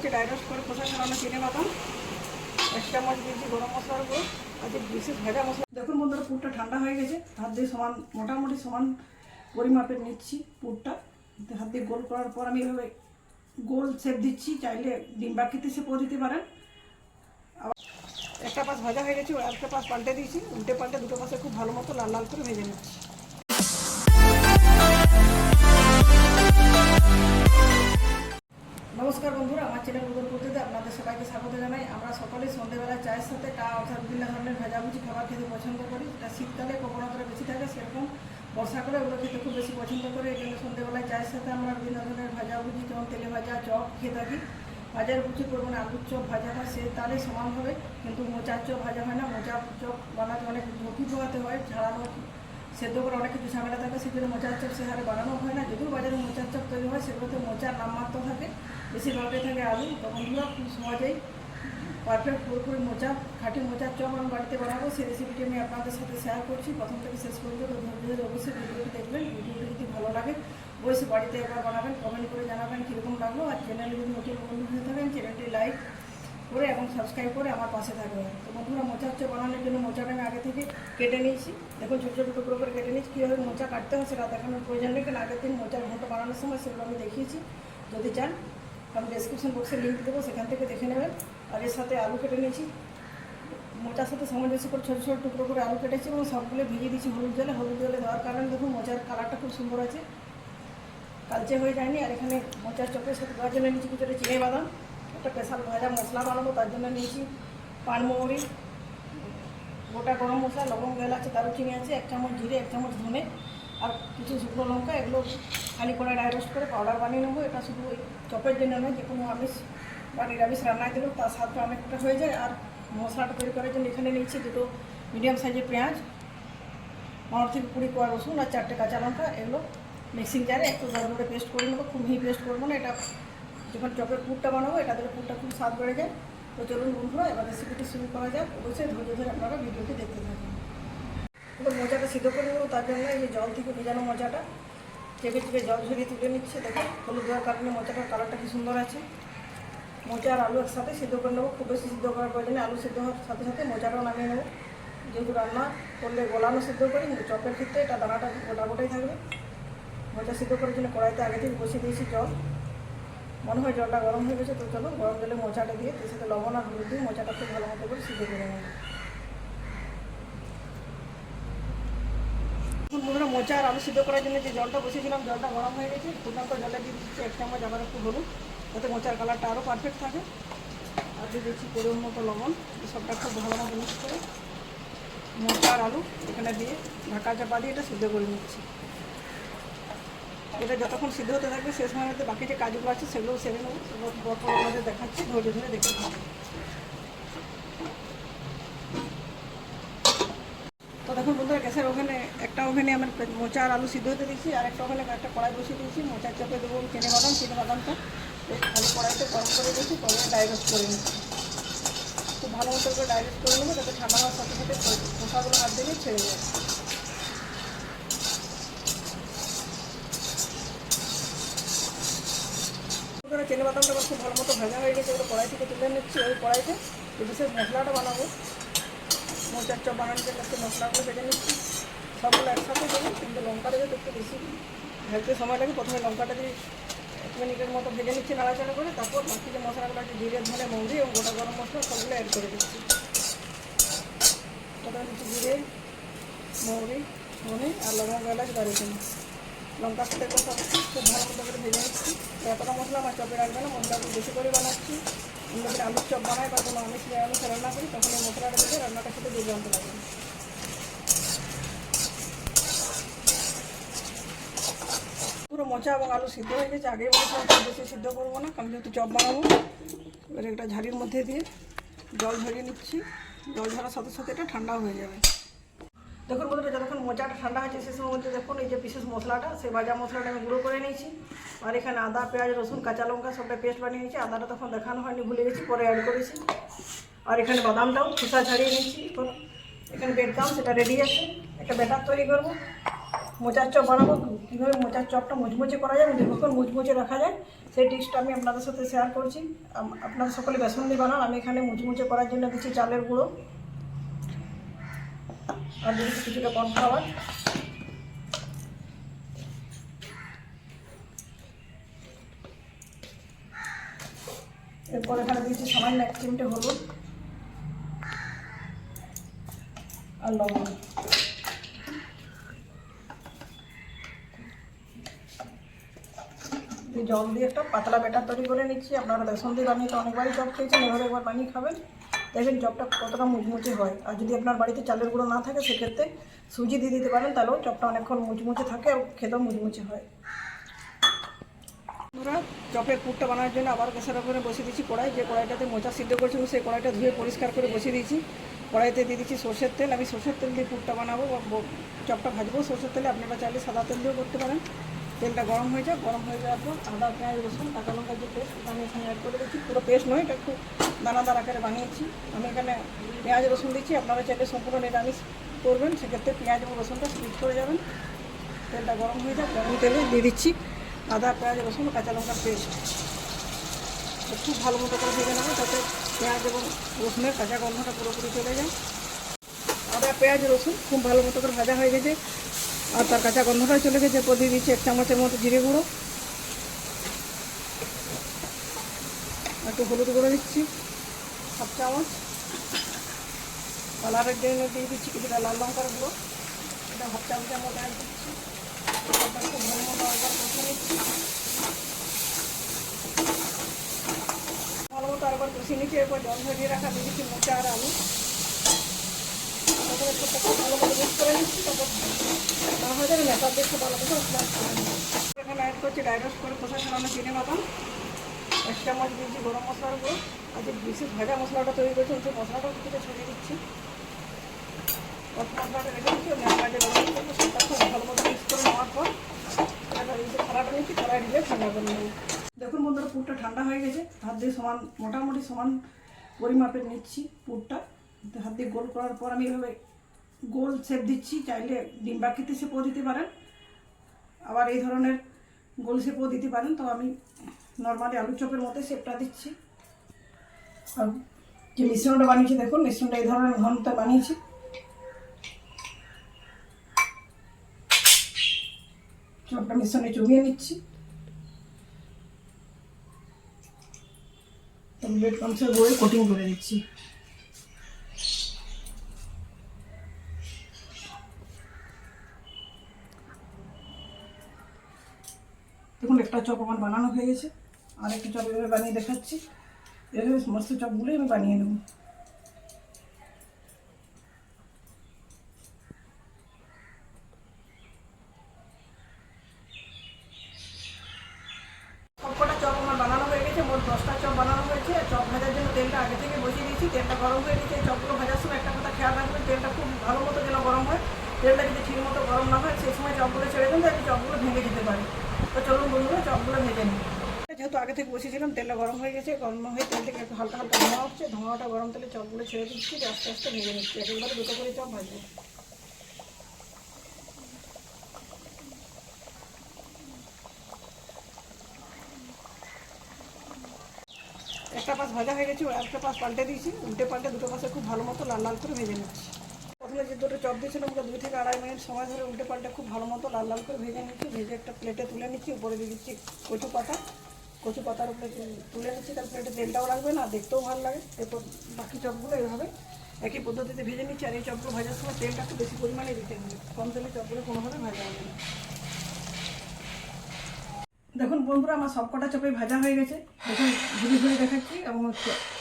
হচ্ছে ডাইরোস্ট করে খোসা ছাড়ানো চিনে বাদাম এক চামচ দিয়েছি, গরম মশলার গুঁড়ো। আজকে বিশেষ ভাজা মশলা। দেখুন বন্ধুরা, পুরটা ঠান্ডা হয়ে গেছে। হাত দিয়ে সমান, মোটামুটি সমান পরিমাপের নিচ্ছি পুরটা। হাত দিয়ে গোল করার পর আমি এভাবে গোল শেপ দিচ্ছি, চাইলে ডিম বাকিতে শেপও দিতে পারেন। একটা পাশ ভাজা হয়ে গেছে একটা পাশ পাল্টে দিয়েছি। উল্টে পাল্টে দুটো পাশে খুব ভালো মতো লাল লাল করে ভেজে নিচ্ছি। নমস্কার বন্ধুরা, আমার চ্যানেল উদর করতে আপনাদের সবাইকে স্বাগত জানাই। আমরা সকলে সন্ধ্যেবেলা চায়ের সাথে টা অর্থাৎ বিভিন্ন ধরনের ভেজাভুজি খাবার খেতে পছন্দ করি। এটা শীতকালে প্রবণতাটা বেশি থাকে, সেরকম বর্ষাকালে ওগুলো খেতে খুব বেশি পছন্দ করি। এই জন্য সন্ধ্যেবেলায় চায়ের সাথে আমরা বিভিন্ন ধরনের ভাজাভুজি, যেমন তেলে ভাজা, চপ খেয়ে থাকি। ভাজার প্রচুর পরিমাণে আলুর চপ ভাজা হয়, সে তাহলে সমান হবে। কিন্তু মোচার চপ ভাজা হয় না মোচা চপ বানাতে অনেক ঝুঁকি পোহাতে হয়, ঝাড়ানো, সেদ্ধ করে অনেক কিছু ঝামেলা থাকে, সেজন্য মোচার চপ সে হারে বানানো হয় না। যদিও বাজারে মোচার চপ তৈরি হয়, সেগুলোতে মোচার নামমাত্র থাকে। বেশিরভাগে থাকে আলু তো বন্ধুরা খুব সহজেই পারফেক্ট পুরোপুরি মোচা, খাঁটি মোচার চপ আমি বাড়িতে বানাবো, সেই রেসিপিটি আমি আপনাদের সাথে শেয়ার করছি। প্রথম থেকে শেষ পর্যন্ত ধৈর্য অবশ্যই ভিডিওটি দেখবেন। ভিডিওটি যদি ভালো লাগে, অবশ্যই বাড়িতে একবার বানাবেন কমেন্ট করে জানাবেন কীরকম লাগল। আর চ্যানেলে যদি নতুন বন্ধু হয়ে থাকেন চ্যানেলটি লাইক করে এবং সাবস্ক্রাইব করে আমার পাশে থাকবেন। তো বন্ধুরা, মোচা হচ্ছে বানানোর জন্য মোচাটা আমি আগে থেকে কেটে নিয়েছি। দেখুন, ছোটো ছোটো টুকরো করে কেটে নিয়েছি। কীভাবে মোচা কাটতে হয় সেটা দেখানোর প্রয়োজন নেই। কারণ আগের দিন মোচার ঘণ্টা বানানোর সময় সেগুলো আমি দেখিয়েছি। যদি চান আমি ডেসক্রিপশন বক্সে লিঙ্ক দেবো, সেখান থেকে দেখে নেবেন। আর এর সাথে আলু কেটে নিয়েছি। মোচার সাথে সামঞ্জস্য করে ছোটো ছোটো টুকরো করে আলু কেটেছি এবং সবগুলো ভিজিয়ে দিয়েছি হলুদ জলে। হলুদ জলে দেওয়ার কারণে দেখুন মোচার কালারটা খুব সুন্দর আছে। কালচে হয়ে যায়নি, আর এখানে মোচার চপের সাথে দেওয়ার জন্য নিয়েছি কিছুটা চিনে বাদাম, একটা স্পেশাল ভাজা মশলা বানাবো, তার জন্য নিয়েছি পানমৌরি গোটা গরম মশলা, লবঙ্গ, এলাচ, দারুচিনি আছে, এক চামচ জিরে, এক চামচ ধনে, আর কিছু শুকনো লঙ্কা, এগুলো খালি করে ড্রাই করে পাউডার বানিয়ে নেব। এটা শুধু চপের জন্য নয়, যে কোনো আমিষ বা নিরামিষ রান্নায় দিলেও তার স্বাদটা অনেকটা হয়ে যায়। আর মশলাটা তৈরি করার জন্য এখানে নিচ্ছি দুটো মিডিয়াম সাইজের পেঁয়াজ পনেরো থেকে কুড়ি কোয়া রসুন আর চারটে কাঁচা লঙ্কা। এগুলো মিক্সিং জারে একটু দরদরে পেস্ট করে নেব, খুব মিহি পেস্ট করব না, এটা যখন চপের পুরটা বানাবো, এটা দিলে পুরটা খুব স্বাদ বেড়ে যায়। তো চলুন বন্ধুরা, এবার রেসিপিটি শুরু করা যাক। অবশ্যই ধৈর্য ধরে আপনারা ভিডিওটি দেখতে থাকুন। তো মোচাটা সিদ্ধ করে নেব, তার জন্য এই জল থেকে ভেজানো মোচাটা চেপে চেপে জল ঝরিয়ে তুলে নিচ্ছে, দেখো, হলুদ দেওয়ার কারণে, মোচাটার কালারটা কি সুন্দর আছে। মোচা আর আলু একসাথে সিদ্ধ করে নেব, খুব বেশি সিদ্ধ করার প্রয়োজনে আলু সিদ্ধ হওয়ার সাথে সাথে মোচাটাও নামিয়ে নেব। যেহেতু রান্না করলে গোলানো সিদ্ধ করি, কিন্তু চপের ক্ষেত্রে এটা দানাটা গোটা গোটাই থাকবে। মোচা সিদ্ধ করার জন্য কড়াইতে আগে থেকে বসিয়ে দিয়েছি জল। মনে হয় জলটা গরম হয়ে গেছে, তো চলো গরম জলে মোচাটা দিয়ে, তার সাথে লবণ আর হলুদ দিয়ে মোচাটা খুব ভালো মতো করে সিদ্ধ করে নেব। আর আলু সিদ্ধ করার জন্য যে জলটা বসিয়েছিলাম, জলটা গরম হয়ে গেছে ফুটান্ত জলে দিয়ে দিচ্ছি। এক চামচ আবার একটু হলুদ, যাতে মোচার কালারটা আরও পারফেক্ট থাকে। আর দিয়ে দিচ্ছি পরিমাণ মতো লবণ সবটা খুব ভালো মতো মিক্স করে। মোচা আর আলু এখানে দিয়ে ঢাকা চাপা দিয়ে এটা সিদ্ধ করে নিচ্ছি। এটা যতক্ষণ সিদ্ধ হতে থাকবে সময় মধ্যে বাকি যে কাজগুলো আছে, সেগুলোও সেরে নেব। পরপর আপনাদের দেখাচ্ছি, ধৈর্য ধরে দেখে তো দেখুন বন্ধুরা, গ্যাসের ওভেনে একটা ওভেনে আমার মোচা আর আলু সিদ্ধ হতে দিয়েছি, আর একটা ওভেনে একটা কড়াই বসিয়ে দিয়েছি, মোচার চপে দেবো চিনে বাদাম, চিনে বাদামটা খালি কড়াইতে গরম করে দিয়েছি পরে ডাইরেক্ট করে নিচ্ছি। খুব ভালো মতো করে ডাইরেক্ট করে নেব তাতে ঠান্ডা হওয়ার সাথে সাথে খোসাগুলো হাত দিলে ছেড়ে দেবো। চেনে বাদামটা আমার খুব ভালো মতো ভাজা হয়ে গেছে ওগুলো কড়াই থেকে তুলে নিচ্ছি, ওই কড়াইতে বিশেষ মশলাটা বানাবো। মোচার চপ বানানোর জন্য একটু মশলাগুলো ভেজে নিচ্ছি। সবগুলো একসাথে দেবো কিন্তু লঙ্কা দেবে তো একটু বেশি ভাজতে সময় লাগে, প্রথমে লঙ্কাটা দিয়ে এক মিনিটের মতো ভেজে নিচ্ছি, নাড়াচাড়া করে, তারপর বাকি যে মশলাগুলো আছে, জিরে, ধনে, মৌরি এবং গোটা গরম মশলা, সবগুলো অ্যাড করে দিচ্ছি। প্রথমে দিচ্ছি জিরে, মৌরি, ধনে আর লবঙ্গ এলাচ, দারুচিনি। লঙ্কার সাথে সব খুব ভালো মতো করে ভেজে নিচ্ছি। এতটা মশলা আমার চপে রাখবে না, মশলা একটু বেশি করে বানাচ্ছি। আমরা যদি আলুর চপ বানাই বা কোনো আমিষ নিরামিষ রান্না করি, তখন এই মশলাটা দিয়ে রান্নাটা খেতে দুর্দান্ত লাগে। পুরো মোচা এবং আলু সিদ্ধ হয়ে গেছে। আগেই বলেছিলাম বেশি সিদ্ধ করব না আমি যেহেতু চপ বানাবো। এবার একটা ঝাড়ির মধ্যে দিয়ে জল ঝরিয়ে নিচ্ছি। জল ঝরার সাথে সাথে এটা ঠান্ডা হয়ে যাবে। দেখুন বন্ধুরা, যতক্ষণ মোচাটা ঠান্ডা হয়েছে, সে সময় মধ্যে দেখুন এই যে বিশেষ মশলাটা সেই ভাজা মশলাটা আমি গুঁড়ো করে নিয়েছি। আর এখানে আদা, পেঁয়াজ, রসুন, কাঁচা লঙ্কা সবটা পেস্ট বানিয়ে নিয়েছি। আদাটা তখন দেখানো হয়নি, ভুলে গেছি, পরে অ্যাড করেছি। আর এখানে বাদামটাও খোসা ছাড়িয়ে নিয়েছি। এখন এখানে বেডকাম সেটা রেডি আছে। একটা ব্যাটার তৈরি করব। মোচার চপ বানাবো, কীভাবে মোচার চপটা মুচমুচে করা যায় দীর্ঘক্ষণ মুচমুচে রাখা যায়, সেই টিপসটা আমি আপনাদের সাথে শেয়ার করছি। আপনারা সকলে বেসন দিয়ে বানান, আমি এখানে মুচমুচে করার জন্য দিচ্ছি চালের গুঁড়ো। আর দিচ্ছি কিছুটা কর্নফ্লাওয়ার। এরপর এখানে দিয়েছি সামান্য এক চিমটে হলুদ আর লবণ। দিয়ে জল দিয়ে একটা পাতলা ব্যাটার তৈরি করে নিচ্ছি। আপনারা বেসন দিয়ে বানিয়ে তো অনেকবারই চপ খেয়েছেন এভাবে একবার বানিয়ে খাবেন। দেখবেন চপটা কতটা মুচমুচে হয়। আর যদি আপনার বাড়িতে চালের গুঁড়ো না থাকে, সেক্ষেত্রে সুজি দিয়ে দিতে পারেন, তাহলেও চপটা অনেকক্ষণ মুচমুচে থাকে আর খেতেও মুচমুচে হয়। আমরা চপের পুরটা বানানোর জন্য আবার গ্যাসের ওপরে বসিয়ে দিচ্ছি কড়াই। যে কড়াইটাতে মোচা সিদ্ধ করেছিলাম সেই কড়াইটা ধুয়ে পরিষ্কার করে বসিয়ে দিয়েছি। কড়াইতে দিয়ে দিচ্ছি সর্ষের তেল। আমি সর্ষের তেল দিয়ে পুরটা বানাবো বা চপটা ভাজবো। সর্ষের তেলে আপনারা চাইলে সাদা তেল দিয়েও করতে পারেন। তেলটা গরম হয়ে যাক, গরম হয়ে যাওয়ার পর আদা, পেঁয়াজ, রসুন, কাঁচা লঙ্কার যে পেস্ট ওটা আমি এখানে অ্যাড করে দিচ্ছি পুরো পেস্ট নয়, এটা একটু দানাদার আকারে বানিয়েছি। আমি এখানে পেঁয়াজ, রসুন দিচ্ছি, আপনারা চাইলে সম্পূর্ণ নিরামিষ করবেন। সেক্ষেত্রে পেঁয়াজ এবং রসুনটা স্পিচ করে যাবেন। তেলটা গরম হয়ে যাক, গরম তেলে দিয়ে দিচ্ছি আদা, পেঁয়াজ, রসুন, কাঁচা লঙ্কার পেস্ট খুব ভালো মতো করে ভেজে নেব যাতে পেঁয়াজ এবং রসুনের কাঁচা গন্ধটা পুরোপুরি চলে যায়। আদা, পেঁয়াজ, রসুন খুব ভালো মতো করে ভাজা হয়ে গেছে। আর তার কাঁচা গন্ধটা চলে গেছে। এরপর দিয়ে দিচ্ছি এক চামচের মতো জিরে গুঁড়ো। একটু হলুদ গুঁড়ো দিচ্ছি, হাফ চামচ। কালারের জন্য দিয়ে দিচ্ছি কিছুটা লাল লঙ্কার গুঁড়ো। এটা হাফ চামচের মতো অ্যাড দিচ্ছি। ভালো মতো একবার কষে নিচ্ছি। ভালো মতো একবার নিচ্ছি, এরপর জল ধরিয়ে রাখা দিয়ে দিচ্ছি মোচা আর আলু। অ্যাড করছি করে চিনি দিয়েছি গরম আর যে মশলাটা তৈরি ছড়িয়ে দিচ্ছি রেখে দিয়ে ঠান্ডা করে দেখুন বন্ধুরা, পুরটা ঠান্ডা হয়ে গেছে। হাত দিয়ে সমান, মোটামুটি সমান পরিমাপের নিচ্ছি পুরটা। হাত দিয়ে গোল করার পর আমি এভাবে গোল শেপ দিচ্ছি, চাইলে ডিম্বাকৃতি শেপও দিতে পারেন। আবার এই ধরনের গোল শেপও দিতে পারেন, তো আমি নর্মালি আলু চপের মতো শেপটা দিচ্ছি। আর যে মিশ্রণটা বানিয়েছি, দেখুন, মিশ্রণটা এই ধরনের ঘনতা বানিয়েছি। চপটা মিশ্রণে চুবিয়ে নিচ্ছি। ব্রেড ক্রামসের বয়ে কোটিং করে দিচ্ছি। দেখুন, একটা চপ আমার বানানো হয়ে গেছে। আর একটা চপ এভাবে বানিয়ে দেখাচ্ছি। এভাবে সমস্ত চপগুলোই আমি বানিয়ে নেব। চপ আমার বানানো হয়ে গেছে, মোট দশটা চপ বানানো হয়েছে। চপ ভাজার জন্য তেলটা আগে থেকে তেলটা গরম হয়ে গেছে। সময় একটা কথা খেয়াল রাখবেন, তেলটা খুব ভালো মতো যেন গরম হয়। তেলটা যদি ঠিক মতো গরম না হয়, সেই সময় চপগুলো ছেড়ে দেন, তাহলে চপগুলো ভেঙে যেতে পারে। চলুন চপগুলো ভেজে নিই। যেহেতু আগে থেকে বসিয়েছিলাম তেলটা গরম হয়ে গেছে, গরম হয়ে তেল থেকে একটু হালকা হালকা ধোঁয়া উঠছে ধোঁয়াটা গরম তেলে চপগুলো ছেড়ে দিচ্ছি আস্তে আস্তে ভেজে নিচ্ছি। একেবারে দুটো করে চপ ভাজবো। একটা পাশ ভাজা হয়ে গেছে একটা পাশ পাল্টে দিয়েছি, উল্টে পাল্টে দুটো পাশে খুব ভালো মতো লাল লাল করে ভেজে নিচ্ছি। যে দুটো চপ দিয়েছিলাম ওটা দুই থেকে আড়াই মিনিট সময় ধরে উল্টে পাল্টে খুব ভালো মতো লাল লাল করে ভেজে নিচ্ছি ভেজে একটা প্লেটে তুলে নিচ্ছি, উপরে দিয়ে দিচ্ছি কচু পাতা। কচু পাতার উপরে তুলে নিচ্ছি, তার প্লেটে তেলটাও লাগবে না, দেখতেও ভালো লাগে। এরপর বাকি চপগুলো এইভাবে একই পদ্ধতিতে ভেজে নিচ্ছি, আর এই চপগুলো ভাজার সময় তেলটা একটু বেশি পরিমাণে দিতে হবে। কম তেলে চপগুলো কোনোভাবে ভাজা হবে না। দেখুন বন্ধুরা, আমার সবকটা চপে ভাজা হয়ে গেছে। দেখুন ঘুরে ঘুরে দেখাচ্ছি এবং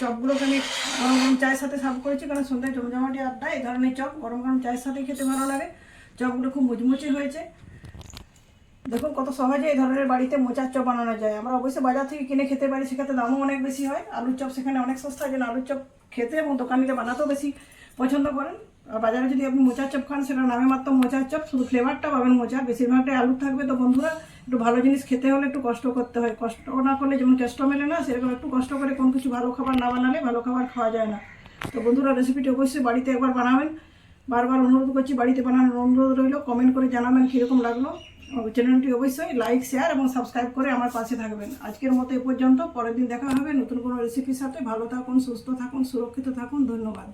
চপগুলোকে আমি গরম গরম চায়ের সাথে সার্ভ করেছি, কারণ সন্ধ্যায় জমজমাটি আড্ডা, এই ধরনের চপ গরম গরম চায়ের সাথে খেতে ভালো লাগে। চপগুলো খুব মুচমুচে হয়েছে। দেখুন কত সহজে এই ধরনের বাড়িতে মোচার চপ বানানো যায়। আমরা অবশ্যই বাজার থেকে কিনে খেতে পারি, সেক্ষেত্রে দামও অনেক বেশি হয়। আলুর চপ সেখানে অনেক সস্তা যেন আলুর চপ খেতে এবং দোকানিতে বানাতেও বেশি পছন্দ করেন। আর বাজারে যদি আপনি মোচার চপ খান সেটা নামে মাত্র মোচার চপ, শুধু ফ্লেভারটা পাবেন মোচার বেশিরভাগটাই আলু থাকবে। তো বন্ধুরা একটু ভালো জিনিস খেতে হলে একটু কষ্ট করতে হয়। কষ্ট না করলে যেমন কষ্ট মেলে না সেরকম একটু কষ্ট করে কোনো কিছু ভালো খাবার না বানালে ভালো খাবার খাওয়া যায় না। তো বন্ধুরা রেসিপিটি অবশ্যই বাড়িতে একবার বানাবেন। বারবার অনুরোধ করছি বাড়িতে বানানোর অনুরোধ রইল। কমেন্ট করে জানাবেন কীরকম লাগল। চ্যানেলটি অবশ্যই লাইক শেয়ার এবং সাবস্ক্রাইব করে আমার পাশে থাকবেন। আজকের মতো এ পর্যন্ত। পরের দিন দেখা হবে নতুন কোনো রেসিপির সাথে। ভালো থাকুন, সুস্থ থাকুন, সুরক্ষিত থাকুন। ধন্যবাদ।